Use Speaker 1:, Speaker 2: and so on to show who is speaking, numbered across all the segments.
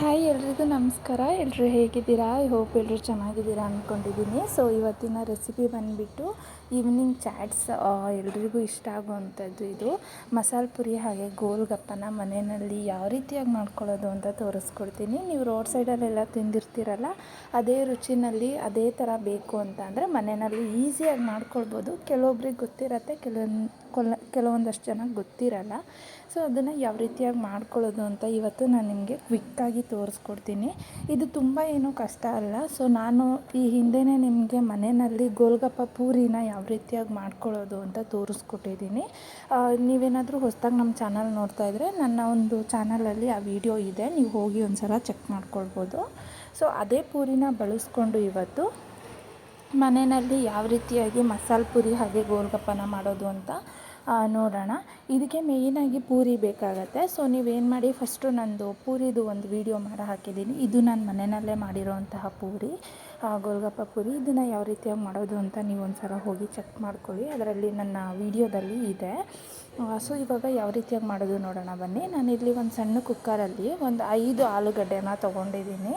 Speaker 1: Hi ಎಲ್ರಿಗೂ ನಮಸ್ಕಾರ. ಎಲ್ಲರೂ ಹೇಗಿದ್ದೀರಾ? ಐ ಹೋಪ್ ಎಲ್ಲರೂ ಚೆನ್ನಾಗಿದ್ದೀರಾ ಅಂದ್ಕೊಂಡಿದ್ದೀನಿ ಸೊ ಇವತ್ತಿನ ರೆಸಿಪಿ ಬಂದುಬಿಟ್ಟು ಈವ್ನಿಂಗ್ ಚಾಟ್ಸ್ ಎಲ್ರಿಗೂ ಇಷ್ಟ ಆಗುವಂಥದ್ದು ಇದು. ಮಸಾಲೆ ಪುರಿ ಹಾಗೆ ಗೋಲ್ಗಪ್ಪನ ಮನೆಯಲ್ಲಿ ಯಾವ ರೀತಿಯಾಗಿ ಮಾಡ್ಕೊಳ್ಳೋದು ಅಂತ ತೋರಿಸ್ಕೊಡ್ತೀನಿ. ನೀವು ರೋಡ್ ಸೈಡಲ್ಲೆಲ್ಲ ತಿಂದಿರ್ತೀರಲ್ಲ, ಅದೇ ರುಚಿನಲ್ಲಿ ಅದೇ ಥರ ಬೇಕು ಅಂತ ಅಂದರೆ ಮನೆಯಲ್ಲಿ ಈಸಿಯಾಗಿ ಮಾಡ್ಕೊಳ್ಬೋದು. ಕೆಲವೊಬ್ರಿಗೆ ಗೊತ್ತಿರತ್ತೆ ಕೆಲವೊಂದು ಕೊಲ್ಲ ಕೆಲವೊಂದಷ್ಟು ಜನಕ್ಕೆ ಗೊತ್ತಿರಲ್ಲ. ಸೊ ಅದನ್ನು ಯಾವ ರೀತಿಯಾಗಿ ಮಾಡ್ಕೊಳ್ಳೋದು ಅಂತ ಇವತ್ತು ನಾನು ನಿಮಗೆ ಕ್ವಿಕ್ಕಾಗಿ ತೋರಿಸ್ಕೊಡ್ತೀನಿ. ಇದು ತುಂಬ ಏನೂ ಕಷ್ಟ ಅಲ್ಲ. ಸೊ ನಾನು ಈ ಹಿಂದೆಯೇ ನಿಮಗೆ ಮನೆಯಲ್ಲಿ ಗೋಲ್ಗಪ್ಪ ಪೂರಿನ ಯಾವ ರೀತಿಯಾಗಿ ಮಾಡ್ಕೊಳ್ಳೋದು ಅಂತ ತೋರಿಸ್ಕೊಟ್ಟಿದ್ದೀನಿ. ನೀವೇನಾದರೂ ಹೊಸದಾಗಿ ನಮ್ಮ ಚಾನಲ್ ನೋಡ್ತಾ ಇದ್ದರೆ ನನ್ನ ಒಂದು ಚಾನಲಲ್ಲಿ ಆ ವಿಡಿಯೋ ಇದೆ. ನೀವು ಹೋಗಿ ಒಂದು ಸಲ ಚೆಕ್ ಮಾಡ್ಕೊಳ್ಬೋದು. ಸೊ ಅದೇ ಪೂರಿನ ಬಳಸ್ಕೊಂಡು ಇವತ್ತು ಮನೆಯಲ್ಲಿ ಯಾವ ರೀತಿಯಾಗಿ ಮಸಾಲೆ ಪೂರಿ ಹಾಗೆ ಗೋಲ್ಗಪ್ಪನ ಮಾಡೋದು ಅಂತ ನೋಡೋಣ. ಇದಕ್ಕೆ ಮೇಯ್ನಾಗಿ ಪೂರಿ ಬೇಕಾಗತ್ತೆ. ಸೊ ನೀವೇನು ಮಾಡಿ ಫಸ್ಟು ನಂದು ಪೂರಿದು ಒಂದು ವೀಡಿಯೋ ಮಾಡಿ ಹಾಕಿದ್ದೀನಿ. ಇದು ನಾನು ಮನೆಯಲ್ಲೇ ಮಾಡಿರೋಂತಹ ಪೂರಿ ಗೋಲ್ಗಪ್ಪ ಪೂರಿ. ಇದನ್ನು ಯಾವ ರೀತಿಯಾಗಿ ಮಾಡೋದು ಅಂತ ನೀವು ಒಂದು ಸಲ ಹೋಗಿ ಚೆಕ್ ಮಾಡ್ಕೊಳ್ಳಿ. ಅದರಲ್ಲಿ ನನ್ನ ವೀಡಿಯೋದಲ್ಲಿ ಇದೆ. ಸೊ ಇವಾಗ ಯಾವ ರೀತಿಯಾಗಿ ಮಾಡೋದು ನೋಡೋಣ ಬನ್ನಿ. ನಾನು ಇಲ್ಲಿ ಒಂದು ಸಣ್ಣ ಕುಕ್ಕರಲ್ಲಿ ಒಂದು ಐದು ಆಲೂಗಡ್ಡೆನ ತೊಗೊಂಡಿದ್ದೀನಿ.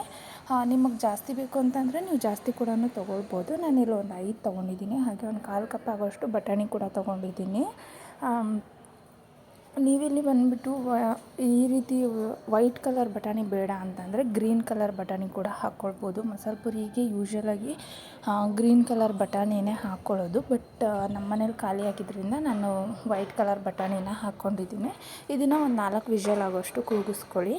Speaker 1: ನಿಮಗೆ ಜಾಸ್ತಿ ಬೇಕು ಅಂತಂದರೆ ನೀವು ಜಾಸ್ತಿ ಕೂಡ ತೊಗೊಳ್ಬೋದು. ನಾನಿಲ್ಲಿ ಒಂದು ಐದು ತೊಗೊಂಡಿದ್ದೀನಿ. ಹಾಗೆ ಒಂದು ಕಾಲು ಕಪ್ ಆಗೋಷ್ಟು ಬಟಾಣಿ ಕೂಡ ತೊಗೊಂಡಿದ್ದೀನಿ. ನೀವಿಲ್ಲಿ ಬಂದುಬಿಟ್ಟು ಈ ರೀತಿ ವೈಟ್ ಕಲರ್ ಬಟಾಣಿ ಬೇಡ ಅಂತಂದರೆ ಗ್ರೀನ್ ಕಲರ್ ಬಟಾಣಿ ಕೂಡ ಹಾಕ್ಕೊಳ್ಬೋದು ಮಸಾಲೆ ಪುರಿಗೆ ಯೂಶ್ವಲಾಗಿ ಗ್ರೀನ್ ಕಲರ್ ಬಟಾಣಿನೇ ಹಾಕ್ಕೊಳ್ಳೋದು ಬಟ್ ನಮ್ಮ ಮನೇಲಿ ಖಾಲಿ ಆಗಿದ್ದರಿಂದ ನಾನು ವೈಟ್ ಕಲರ್ ಬಟಾಣಿನ ಹಾಕ್ಕೊಂಡಿದ್ದೀನಿ ಇದನ್ನು ಒಂದು ನಾಲ್ಕು ವಿಷಲ್ ಆಗೋಷ್ಟು ಕೂಗಿಸ್ಕೊಳ್ಳಿ.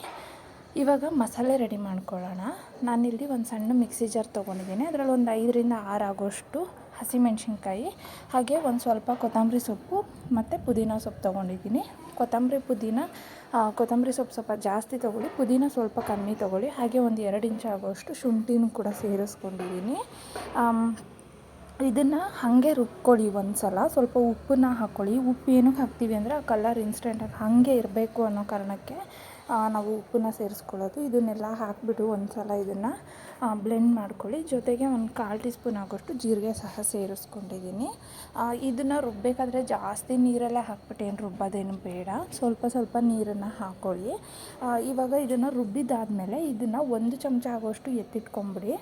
Speaker 1: ಇವಾಗ ಮಸಾಲೆ ರೆಡಿ ಮಾಡ್ಕೊಳ್ಳೋಣ. ನಾನಿಲ್ಲಿ ಒಂದು ಸಣ್ಣ ಮಿಕ್ಸಿ ಜಾರ್ ತೊಗೊಂಡಿದ್ದೀನಿ. ಅದರಲ್ಲಿ ಒಂದು ಐದರಿಂದ ಆರು ಆಗೋಷ್ಟು ಹಸಿಮೆಣ್ಸಿನ್ಕಾಯಿ, ಹಾಗೆ ಒಂದು ಸ್ವಲ್ಪ ಕೊತ್ತಂಬರಿ ಸೊಪ್ಪು ಮತ್ತು ಪುದೀನ ಸೊಪ್ಪು ತೊಗೊಂಡಿದ್ದೀನಿ. ಕೊತ್ತಂಬರಿ ಪುದೀನ ಕೊತ್ತಂಬರಿ ಸೊಪ್ಪು ಸ್ವಲ್ಪ ಜಾಸ್ತಿ ತೊಗೊಳ್ಳಿ, ಪುದೀನ ಸ್ವಲ್ಪ ಕಮ್ಮಿ ತೊಗೊಳ್ಳಿ, ಹಾಗೆ ಒಂದು ಎರಡು ಇಂಚ್ ಆಗೋಷ್ಟು ಶುಂಠಿನೂ ಕೂಡ ಸೇರಿಸ್ಕೊಂಡಿದ್ದೀನಿ. ಇದನ್ನು ಹಾಗೆ ರುಬ್ಕೊಳ್ಳಿ ಒಂದು ಸಲ ಸ್ವಲ್ಪ ಉಪ್ಪನ್ನ ಹಾಕ್ಕೊಳ್ಳಿ ಉಪ್ಪು ಏನಕ್ಕೆ ಹಾಕ್ತೀವಿ ಅಂದರೆ ಆ ಕಲರ್ ಇನ್ಸ್ಟೆಂಟಾಗಿ ಹಾಗೆ ಇರಬೇಕು ಅನ್ನೋ ಕಾರಣಕ್ಕೆ ನಾವು ಉಪ್ಪನ್ನ ಸೇರಿಸ್ಕೊಳ್ಳೋದು. ಇದನ್ನೆಲ್ಲ ಹಾಕಿಬಿಟ್ಟು ಒಂದು ಸಲ ಇದನ್ನು ಬ್ಲೆಂಡ್ ಮಾಡ್ಕೊಳ್ಳಿ. ಜೊತೆಗೆ ಒಂದು ಕಾಲು ಟೀ ಸ್ಪೂನ್ ಆಗೋಷ್ಟು ಜೀರಿಗೆ ಸಹ ಸೇರಿಸ್ಕೊಂಡಿದ್ದೀನಿ. ಇದನ್ನು ರುಬ್ಬಬೇಕಾದ್ರೆ ಜಾಸ್ತಿ ನೀರೆಲ್ಲ ಹಾಕ್ಬಿಟ್ಟು ಏನು ರುಬ್ಬೋದೇನು ಬೇಡ. ಸ್ವಲ್ಪ ಸ್ವಲ್ಪ ನೀರನ್ನು ಹಾಕ್ಕೊಳ್ಳಿ ಇವಾಗ ಇದನ್ನು ರುಬ್ಬಿದ್ದಾದಮೇಲೆ ಇದನ್ನು ಒಂದು ಚಮಚ ಆಗೋಷ್ಟು ಎತ್ತಿಟ್ಕೊಂಬಿಡಿ.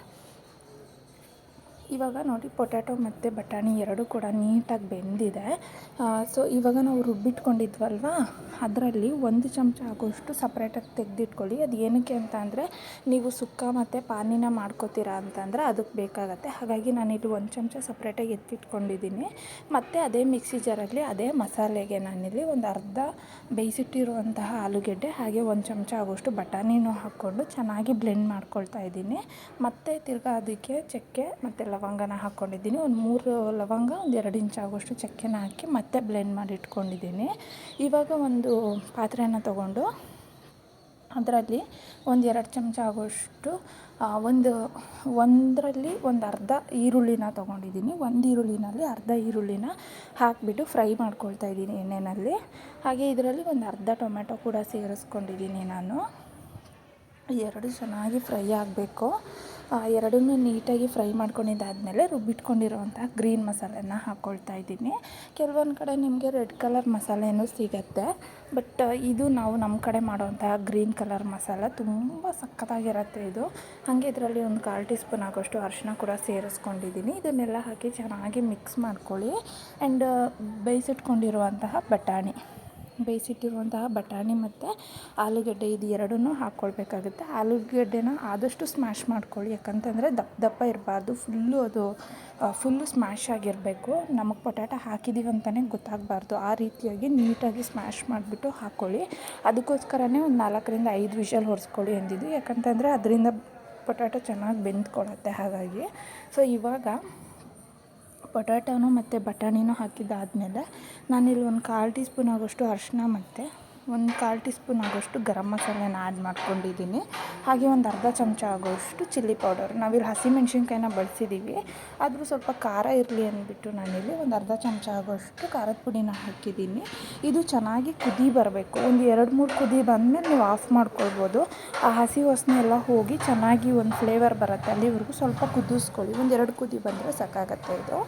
Speaker 1: ಇವಾಗ ನೋಡಿ ಪೊಟ್ಯಾಟೊ ಮತ್ತು ಬಟಾಣಿ ಎರಡೂ ಕೂಡ ನೀಟಾಗಿ ಬೆಂದಿದೆ. ಸೊ ಇವಾಗ ನಾವು ರುಬ್ಬಿಟ್ಕೊಂಡಿದ್ವಲ್ವ? ಅದರಲ್ಲಿ ಒಂದು ಚಮಚ ಆಗೋಷ್ಟು ಸಪ್ರೇಟಾಗಿ ತೆಗೆದಿಟ್ಕೊಳ್ಳಿ. ಅದು ಏನಕ್ಕೆ ಅಂತ ಅಂದರೆ ನೀವು ಸುಕ್ಕ ಮತ್ತು ಪಾನಿನ ಮಾಡ್ಕೋತೀರಾ ಅಂತಂದರೆ ಅದಕ್ಕೆ ಬೇಕಾಗತ್ತೆ. ಹಾಗಾಗಿ ನಾನಿಲ್ಲಿ ಒಂದು ಚಮಚ ಸಪ್ರೇಟಾಗಿ ಎತ್ತಿಟ್ಕೊಂಡಿದ್ದೀನಿ. ಮತ್ತು ಅದೇ ಮಿಕ್ಸಿ ಜಾರಲ್ಲಿ ಅದೇ ಮಸಾಲೆಗೆ ನಾನಿಲ್ಲಿ ಒಂದು ಅರ್ಧ ಬೇಯಿಸಿಟ್ಟಿರುವಂತಹ ಆಲೂಗೆಡ್ಡೆ, ಹಾಗೆ ಒಂದು ಚಮಚ ಆಗೋಷ್ಟು ಬಟಾಣಿನೂ ಹಾಕ್ಕೊಂಡು ಚೆನ್ನಾಗಿ ಬ್ಲೆಂಡ್ ಮಾಡ್ಕೊಳ್ತಾ ಇದ್ದೀನಿ. ಮತ್ತು ತಿರ್ಗಾ ಅದಕ್ಕೆ ಚಕ್ಕೆ ಮತ್ತು ಲವಂಗನ ಹಾಕ್ಕೊಂಡಿದ್ದೀನಿ. ಒಂದು ಮೂರು ಲವಂಗ, ಒಂದು ಎರಡು ಇಂಚ್ ಆಗೋಷ್ಟು ಚಕ್ಕೆನ ಹಾಕಿ ಮತ್ತೆ ಬ್ಲೆಂಡ್ ಮಾಡಿ ಇಟ್ಕೊಂಡಿದ್ದೀನಿ. ಇವಾಗ ಒಂದು ಪಾತ್ರೆನ ತೊಗೊಂಡು ಅದರಲ್ಲಿ ಒಂದು ಎರಡು ಚಮಚ ಆಗೋಷ್ಟು ಒಂದು, ಒಂದರಲ್ಲಿ ಒಂದು ಅರ್ಧ ಈರುಳ್ಳಿನ ತೊಗೊಂಡಿದ್ದೀನಿ. ಒಂದು ಈರುಳ್ಳಿನಲ್ಲಿ ಅರ್ಧ ಈರುಳ್ಳಿನ ಹಾಕಿಬಿಟ್ಟು ಫ್ರೈ ಮಾಡ್ಕೊಳ್ತಾ ಇದ್ದೀನಿ ಎಣ್ಣೆಯಲ್ಲಿ ಹಾಗೆ ಇದರಲ್ಲಿ ಒಂದು ಅರ್ಧ ಟೊಮೆಟೊ ಕೂಡ ಸೇರಿಸ್ಕೊಂಡಿದ್ದೀನಿ ನಾನು. ಎರಡು ಚೆನ್ನಾಗಿ ಫ್ರೈ ಆಗಬೇಕು. ಎರಡನ್ನೂ ನೀಟಾಗಿ ಫ್ರೈ ಮಾಡ್ಕೊಂಡಿದ್ದಾದಮೇಲೆ ರುಬ್ಬಿಟ್ಕೊಂಡಿರೋವಂಥ ಗ್ರೀನ್ ಮಸಾಲೆನ ಹಾಕ್ಕೊಳ್ತಾ ಇದ್ದೀನಿ. ಕೆಲವೊಂದು ಕಡೆ ನಿಮಗೆ ರೆಡ್ ಕಲರ್ ಮಸಾಲೆನೂ ಸಿಗತ್ತೆ. ಬಟ್, ಇದು ನಾವು ನಮ್ಮ ಕಡೆ ಮಾಡೋವಂತಹ ಗ್ರೀನ್ ಕಲರ್ ಮಸಾಲೆ ತುಂಬ ಸಖತ್ತಾಗಿರುತ್ತೆ ಇದು. ಹಾಗೆ ಇದರಲ್ಲಿ ಒಂದು ಕಾಲು ಟೀ ಸ್ಪೂನ್ ಆಗೋಷ್ಟು ಅರಿಶಿನ ಕೂಡ ಸೇರಿಸ್ಕೊಂಡಿದ್ದೀನಿ. ಇದನ್ನೆಲ್ಲ ಹಾಕಿ ಚೆನ್ನಾಗಿ ಮಿಕ್ಸ್ ಮಾಡ್ಕೊಳ್ಳಿ. ಆ್ಯಂಡ್ ಬೇಯಿಸಿಟ್ಕೊಂಡಿರುವಂತಹ ಬಟಾಣಿ. ಬೇಯಿಸಿಟ್ಟಿರುವಂತಹ ಬಟಾಣಿ ಮತ್ತು ಆಲೂಗಡ್ಡೆ ಇದು ಎರಡನ್ನೂ ಹಾಕ್ಕೊಳ್ಬೇಕಾಗುತ್ತೆ. ಆಲೂಗಡ್ಡೆನ ಆದಷ್ಟು ಸ್ಮ್ಯಾಶ್ ಮಾಡ್ಕೊಳ್ಳಿ. ಯಾಕಂತಂದರೆ ದಪ್ಪ ದಪ್ಪ ಇರಬಾರ್ದು. ಫುಲ್ಲು ಅದು ಫುಲ್ಲು ಸ್ಮ್ಯಾಶ್ ಆಗಿರಬೇಕು. ನಮಗೆ ಪೊಟ್ಯಾಟೊ ಹಾಕಿದ್ದೀವಿ ಅಂತಲೇ ಗೊತ್ತಾಗಬಾರ್ದು. ಆ ರೀತಿಯಾಗಿ ನೀಟಾಗಿ ಸ್ಮ್ಯಾಶ್ ಮಾಡಿಬಿಟ್ಟು ಹಾಕ್ಕೊಳ್ಳಿ ಅದಕ್ಕೋಸ್ಕರನೇ ಒಂದು ನಾಲ್ಕರಿಂದ ಐದು ವಿಷಲ್ ಹೊರಿಸ್ಕೊಳ್ಳಿ ಅಂದಿದ್ದು. ಯಾಕಂತಂದರೆ ಅದರಿಂದ ಪೊಟ್ಯಾಟೊ ಚೆನ್ನಾಗಿ ಬೆಂದ್ಕೊಳ್ಳುತ್ತೆ ಹಾಗಾಗಿ. ಸೊ ಇವಾಗ ಪೊಟ್ಯಾಟೋನು ಮತ್ತು ಬಟಾಣಿನೂ ಹಾಕಿದ್ದಾದಮೇಲೆ ನಾನಿಲ್ಲಿ ಒಂದು ಕಾಲು ಟೀ ಸ್ಪೂನ್ ಆಗೋಷ್ಟು ಅರಿಶಿನ ಮತ್ತು ಒಂದು ಕಾಲು ಟೀ ಸ್ಪೂನ್ ಆಗೋಷ್ಟು ಗರಂ ಮಸಾಲೆನ ಆ್ಯಡ್ ಮಾಡ್ಕೊಂಡಿದ್ದೀನಿ. ಹಾಗೆ ಒಂದು ಅರ್ಧ ಚಮಚ ಆಗೋಷ್ಟು ಚಿಲ್ಲಿ ಪೌಡರ್. ನಾವಿಲ್ಲಿ ಹಸಿಮೆಣ್ಸಿನ್ಕಾಯಿನ ಬಳಸಿದ್ದೀವಿ. ಆದರೂ ಸ್ವಲ್ಪ ಖಾರ ಇರಲಿ ಅಂದ್ಬಿಟ್ಟು ನಾನಿಲ್ಲಿ ಒಂದು ಅರ್ಧ ಚಮಚ ಆಗೋಷ್ಟು ಖಾರದ ಪುಡಿನ ಹಾಕಿದ್ದೀನಿ. ಇದು ಚೆನ್ನಾಗಿ ಕುದಿ ಬರಬೇಕು. ಒಂದು ಎರಡು ಮೂರು ಕುದಿ ಬಂದಮೇಲೆ ನೀವು ಆಫ್ ಮಾಡ್ಕೊಳ್ಬೋದು. ಆ ಹಸಿ ವಾಸನೆ ಎಲ್ಲ ಹೋಗಿ ಚೆನ್ನಾಗಿ ಒಂದು ಫ್ಲೇವರ್ ಬರುತ್ತೆ. ಅಲ್ಲಿವರೆಗೂ ಸ್ವಲ್ಪ ಕುದಿಸ್ಕೊಳ್ಳಿ. ಒಂದು ಎರಡು ಕುದಿ ಬಂದರೆ ಸಾಕಾಗತ್ತೆ ಇದು.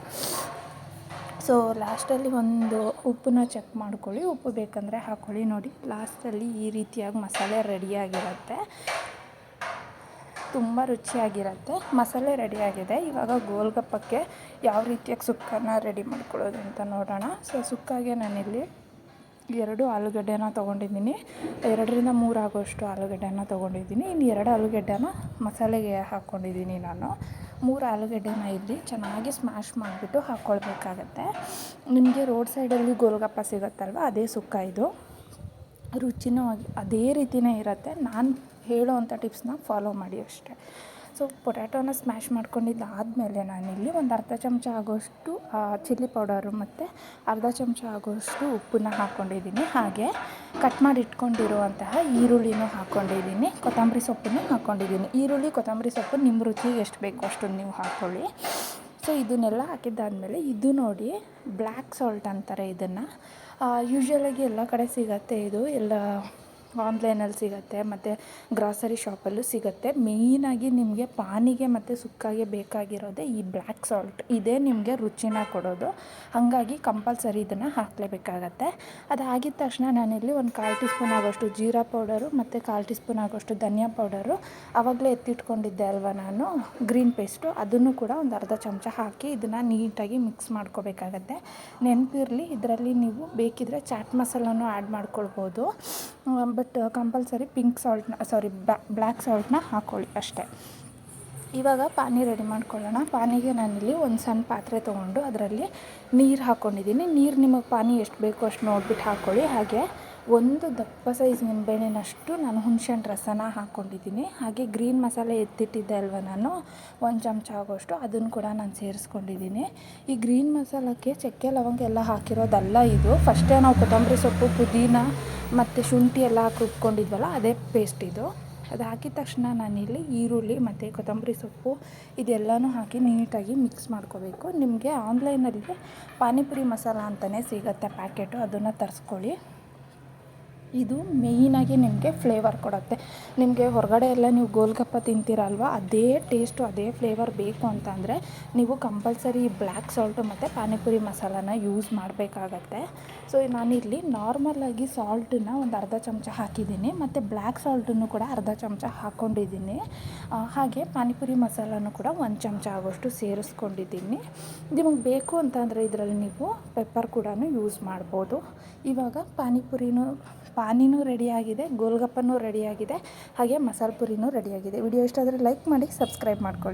Speaker 1: ಸೊ ಲಾಸ್ಟಲ್ಲಿ ಒಂದು ಉಪ್ಪನ್ನ ಚೆಕ್ ಮಾಡ್ಕೊಳ್ಳಿ. ಉಪ್ಪು ಬೇಕಂದರೆ ಹಾಕ್ಕೊಳ್ಳಿ ನೋಡಿ ಲಾಸ್ಟಲ್ಲಿ ಈ ರೀತಿಯಾಗಿ ಮಸಾಲೆ ರೆಡಿಯಾಗಿರುತ್ತೆ ತುಂಬ ರುಚಿಯಾಗಿರುತ್ತೆ. ಮಸಾಲೆ ರೆಡಿಯಾಗಿದೆ ಇವಾಗ ಗೋಲ್ಗಪ್ಪಕ್ಕೆ ಯಾವ ರೀತಿಯಾಗಿ ಸುಕ್ಕನ ರೆಡಿ ಮಾಡ್ಕೊಳ್ಳೋದು ಅಂತ ನೋಡೋಣ. ಸೊ ಸುಕ್ಕಾಗೆ ನಾನಿಲ್ಲಿ ಎರಡು ಆಲೂಗಡ್ಡೆನ ತೊಗೊಂಡಿದ್ದೀನಿ. ಎರಡರಿಂದ ಮೂರು ಆಗೋಷ್ಟು ಆಲೂಗಡ್ಡೆನ ತೊಗೊಂಡಿದ್ದೀನಿ. ಇನ್ನು ಎರಡು ಆಲೂಗಡ್ಡೆನ ಮಸಾಲೆಗೆ ಹಾಕ್ಕೊಂಡಿದ್ದೀನಿ ನಾನು. ಮೂರು ಆಲೂಗಡ್ಡೆನ ಇಲ್ಲಿ ಚೆನ್ನಾಗಿ ಸ್ಮ್ಯಾಶ್ ಮಾಡಿಬಿಟ್ಟು ಹಾಕ್ಕೊಳ್ಬೇಕಾಗತ್ತೆ ನಿಮಗೆ ರೋಡ್ ಸೈಡಲ್ಲಿ ಗೋಲ್ಗಪ್ಪ ಸಿಗುತ್ತಲ್ವ, ಅದೇ ಸುಕ್ಕ ಇದು. ರುಚಿನೂ ಅದೇ ರೀತಿಯೇ ಇರುತ್ತೆ. ನಾನು ಹೇಳೋವಂಥ ಟಿಪ್ಸ್ನ ಫಾಲೋ ಮಾಡಿ ಅಷ್ಟೇ. ಸೊ ಪೊಟ್ಯಾಟೋನ ಸ್ಮ್ಯಾಶ್ ಮಾಡ್ಕೊಂಡಿದ್ದಾದಮೇಲೆ ನಾನಿಲ್ಲಿ ಒಂದು ಅರ್ಧ ಚಮಚ ಆಗೋಷ್ಟು ಚಿಲ್ಲಿ ಪೌಡರು ಮತ್ತು ಅರ್ಧ ಚಮಚ ಆಗೋಷ್ಟು ಉಪ್ಪನ್ನ ಹಾಕ್ಕೊಂಡಿದ್ದೀನಿ ಹಾಗೆ ಕಟ್ ಮಾಡಿ ಇಟ್ಕೊಂಡಿರುವಂತಹ ಈರುಳ್ಳಿನೂ ಹಾಕ್ಕೊಂಡಿದ್ದೀನಿ ಕೊತ್ತಂಬರಿ ಸೊಪ್ಪನ್ನು ಹಾಕ್ಕೊಂಡಿದ್ದೀನಿ ಈರುಳ್ಳಿ, ಕೊತ್ತಂಬರಿ ಸೊಪ್ಪು ನಿಮ್ಮ ರುಚಿಗೆ ಎಷ್ಟು ಬೇಕು ಅಷ್ಟು ನೀವು ಹಾಕ್ಕೊಳ್ಳಿ ಸೊ ಇದನ್ನೆಲ್ಲ ಹಾಕಿದ್ದಾದಮೇಲೆ ಇದು ನೋಡಿ, ಬ್ಲ್ಯಾಕ್ ಸಾಲ್ಟ್ ಅಂತಾರೆ ಇದನ್ನು. ಯೂಶ್ವಲಾಗಿ ಎಲ್ಲ ಕಡೆ ಸಿಗುತ್ತೆ ಇದು. ಎಲ್ಲ ಆನ್ಲೈನಲ್ಲಿ ಸಿಗುತ್ತೆ, ಮತ್ತು ಗ್ರಾಸರಿ ಶಾಪಲ್ಲೂ ಸಿಗುತ್ತೆ. ಮೇಯ್ನಾಗಿ ನಿಮಗೆ ಪಾನಿಗೆ ಮತ್ತು ಸುಕ್ಕಾಗೆ ಬೇಕಾಗಿರೋದೇ ಈ ಬ್ಲ್ಯಾಕ್ ಸಾಲ್ಟ್. ಇದೇ ನಿಮಗೆ ರುಚಿನ ಕೊಡೋದು. ಹಾಗಾಗಿ ಕಂಪಲ್ಸರಿ ಇದನ್ನು ಹಾಕಲೇಬೇಕಾಗತ್ತೆ. ಅದು ಆಗಿದ ತಕ್ಷಣ ನಾನಿಲ್ಲಿ ಒಂದು ಕಾಲು ಟೀ ಸ್ಪೂನ್ ಆಗೋಷ್ಟು ಜೀರಾ ಪೌಡರು, ಮತ್ತು ಕಾಲು ಟೀ ಸ್ಪೂನ್ ಆಗೋಷ್ಟು ಧನಿಯಾ ಪೌಡರು ಆವಾಗಲೇ ಎತ್ತಿಟ್ಕೊಂಡಿದ್ದೆ ಅಲ್ವಾ ನಾನು, ಗ್ರೀನ್ ಪೇಸ್ಟು. ಅದನ್ನು ಕೂಡ ಒಂದು ಅರ್ಧ ಚಮಚ ಹಾಕಿ ಇದನ್ನು ನೀಟಾಗಿ ಮಿಕ್ಸ್ ಮಾಡ್ಕೋಬೇಕಾಗತ್ತೆ. ನೆನಪಿರಲಿ, ಇದರಲ್ಲಿ ನೀವು ಬೇಕಿದ್ದರೆ ಚಾಟ್ ಮಸಾಲನೂ ಆ್ಯಡ್ ಮಾಡ್ಕೊಳ್ಬೋದು. ಬಟ್ ಕಂಪಲ್ಸರಿ ಪಿಂಕ್ ಸಾಲ್ಟ್ನ ಸಾರಿ ಬ್ಲ್ಯಾಕ್ ಸಾಲ್ಟ್ನ ಹಾಕ್ಕೊಳ್ಳಿ ಅಷ್ಟೇ. ಇವಾಗ ಪಾನಿ ರೆಡಿ ಮಾಡ್ಕೊಳ್ಳೋಣ. ಪಾನಿಗೆ ನಾನಿಲ್ಲಿ ಒಂದು ಸಣ್ಣ ಪಾತ್ರೆ ತೊಗೊಂಡು ಅದರಲ್ಲಿ ನೀರು ಹಾಕ್ಕೊಂಡಿದ್ದೀನಿ ನೀರು ನಿಮಗೆ ಪಾನಿ ಎಷ್ಟು ಬೇಕೋ ಅಷ್ಟು ನೋಡ್ಬಿಟ್ಟು ಹಾಕ್ಕೊಳ್ಳಿ ಹಾಗೆ ಒಂದು ದಪ್ಪ ಸೈಜ್ ನಿಂಬೆಹಣ್ಣಿನಷ್ಟು ನಾನು ಹುಣ್ಸೆಹಣ್ಣು ರಸನ ಹಾಕ್ಕೊಂಡಿದ್ದೀನಿ. ಹಾಗೆ ಗ್ರೀನ್ ಮಸಾಲೆ ಎತ್ತಿಟ್ಟಿದ್ದೆ ಅಲ್ವ ನಾನು, ಒಂದು ಚಮಚ ಆಗೋಷ್ಟು ಅದನ್ನು ಕೂಡ ನಾನು ಸೇರಿಸ್ಕೊಂಡಿದ್ದೀನಿ. ಈ ಗ್ರೀನ್ ಮಸಾಲಕ್ಕೆ ಚಕ್ಕೆ, ಲವಂಗ ಎಲ್ಲ ಹಾಕಿರೋದಲ್ಲ ಇದು. ಫಸ್ಟೇ ನಾವು ಕೊತ್ತಂಬರಿ ಸೊಪ್ಪು, ಪುದೀನ ಮತ್ತು ಶುಂಠಿ ಎಲ್ಲ ಹಾಕಿ ಅದೇ ಪೇಸ್ಟ್ ಇದು. ಅದು ಹಾಕಿದ ತಕ್ಷಣ ನಾನಿಲ್ಲಿ ಈರುಳ್ಳಿ ಮತ್ತು ಕೊತ್ತಂಬರಿ ಸೊಪ್ಪು ಇದೆಲ್ಲನೂ ಹಾಕಿ ನೀಟಾಗಿ ಮಿಕ್ಸ್ ಮಾಡ್ಕೋಬೇಕು. ನಿಮಗೆ ಆನ್ಲೈನಲ್ಲಿ ಪಾನಿಪುರಿ ಮಸಾಲ ಅಂತಲೇ ಸಿಗುತ್ತೆ ಪ್ಯಾಕೆಟು ಅದನ್ನು ತರಿಸ್ಕೊಳ್ಳಿ. ಇದು ಮೇಯ್ನಾಗಿ ನಿಮಗೆ ಫ್ಲೇವರ್ ಕೊಡುತ್ತೆ. ನಿಮಗೆ ಹೊರಗಡೆ ಎಲ್ಲ ನೀವು ಗೋಲ್ಗಪ್ಪ ತಿಂತೀರಲ್ವ, ಅದೇ ಟೇಸ್ಟು ಅದೇ ಫ್ಲೇವರ್ ಬೇಕು ಅಂತಂದರೆ ನೀವು ಕಂಪಲ್ಸರಿ ಬ್ಲ್ಯಾಕ್ ಸಾಲ್ಟು ಮತ್ತು ಪಾನಿಪುರಿ ಮಸಾಲಾನ ಯೂಸ್ ಮಾಡಬೇಕಾಗತ್ತೆ. ಸೊ ನಾನಿಲ್ಲಿ ನಾರ್ಮಲಾಗಿ ಸಾಲ್ಟನ್ನ ಒಂದು ಅರ್ಧ ಚಮಚ ಹಾಕಿದ್ದೀನಿ, ಮತ್ತು ಬ್ಲ್ಯಾಕ್ ಸಾಲ್ಟನ್ನು ಕೂಡ ಅರ್ಧ ಚಮಚ ಹಾಕ್ಕೊಂಡಿದ್ದೀನಿ ಹಾಗೆ ಪಾನಿಪುರಿ ಮಸಾಲನೂ ಕೂಡ ಒಂದು ಚಮಚ ಆಗೋಷ್ಟು ಸೇರಿಸ್ಕೊಂಡಿದ್ದೀನಿ. ನಿಮಗೆ ಬೇಕು ಅಂತಂದರೆ ಇದರಲ್ಲಿ ನೀವು ಪೆಪ್ಪರ್ ಕೂಡ ಯೂಸ್ ಮಾಡ್ಬೋದು. ಇವಾಗ ಪಾನಿಪುರಿನೂ ಪಾನಿನೂ ರೆಡಿಯಾಗಿದೆ, ಗೋಲ್ಗಪ್ಪನೂ ರೆಡಿಯಾಗಿದೆ, ಹಾಗೆ ಮಸಾಲೆ ಪುರಿನೂ ರೆಡಿಯಾಗಿದೆ. ವಿಡಿಯೋ ಇಷ್ಟ ಆದರೆ ಲೈಕ್ ಮಾಡಿ, ಸಬ್ಸ್ಕ್ರೈಬ್ ಮಾಡ್ಕೊಳ್ಳಿ.